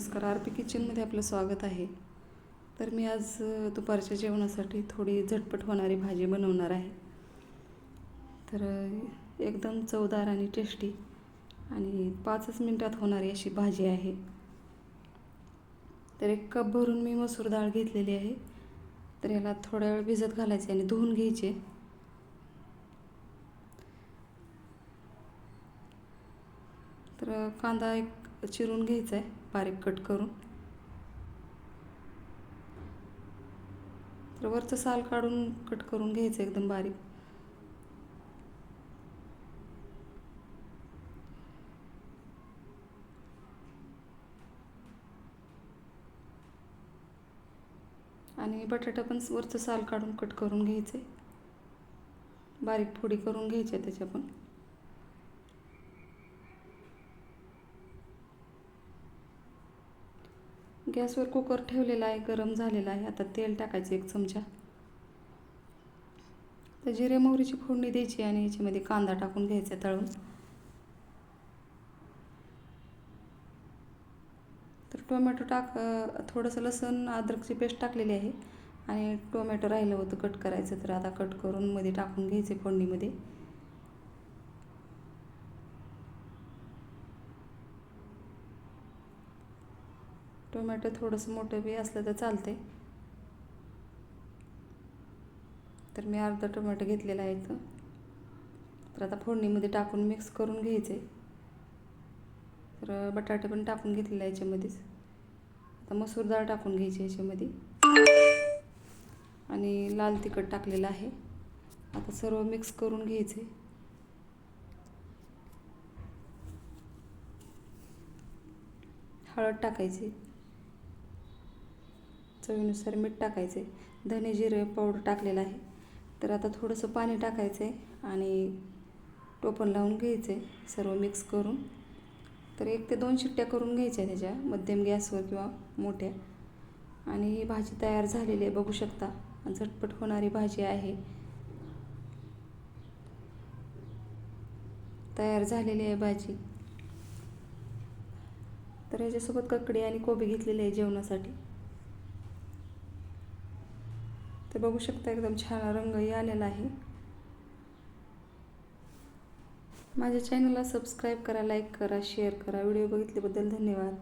नमस्कार. R P किचनमध्ये आपलं स्वागत आहे. तर मी आज दुपारच्या जेवणासाठी थोडी झटपट होणारी भाजी बनवणार आहे. तर एकदम चवदार आणि टेस्टी आणि पाचच मिनटात होणारी अशी भाजी आहे. तर एक कप भरून मी मसूर डाळ घेतलेली आहे. तर याला थोड्या वेळ भिजत घालायचे आणि धुवून घ्यायचे. तर कांदा एक चिरून घ्यायचं आहे बारीक कट करून. तर वरचं साल काढून कट करून घ्यायचं एकदम बारीक. आणि बटाटा पण वरचं साल काढून कट करून घ्यायचं आहे बारीक फोडी करून घ्यायच्या त्याच्या पण गॅसवर कुकर ठेवलेला आहे गरम झालेला आहे. आता तेल टाकायचं एक चमचा. तर जिरे मोहरीची फोडणी द्यायची आणि याच्यामध्ये कांदा टाकून घ्यायचा तळून. तर टोमॅटो टाक थोडंसं लसूण अद्रकची पेस्ट टाकलेली आहे. आणि टोमॅटो राहिलं होतं कट करायचं तर आता कट करून मध्ये टाकून घ्यायचे फोडणीमध्ये. टोमॅटो थोडंसं मोठं बी असलं तर चालते तर मी अर्धा टोमॅटो घेतलेला आहे इथं. तर आता फोडणीमध्ये टाकून मिक्स करून घ्यायचे तर बटाटे पण टाकून घेतलेले आहे याच्यामध्येच. आता मसूर डाळ टाकून घ्यायची याच्यामध्ये. आणि लाल तिखट टाकलेलं आहे. आता सर्व मिक्स करून घ्यायचे हळद टाकायची. चवीनुसार मीठ टाकायचे धने जिरे पावडर टाकलेलं आहे. तर आता थोडंसं पाणी टाकायचं आहे आणि टोपण लावून घ्यायचं आहे सर्व मिक्स करून. तर एक ते दोन शिट्ट्या करून घ्यायच्या त्याच्या. मध्यम गॅसवर किंवा मोठ्या. आणि ही भाजी तयार झालेली आहे बघू शकता. झटपट होणारी भाजी आहे. तयार झालेली आहे भाजी. तर याच्यासोबत ककडी आणि कोबी घेतलेली आहे जेवणासाठी. बघू शकता एकदम छान रंगही आलेला आहे. माझ्या चॅनलला सबस्क्राईब करा लाईक करा शेअर करा. व्हिडिओ बघितल्याबद्दल धन्यवाद.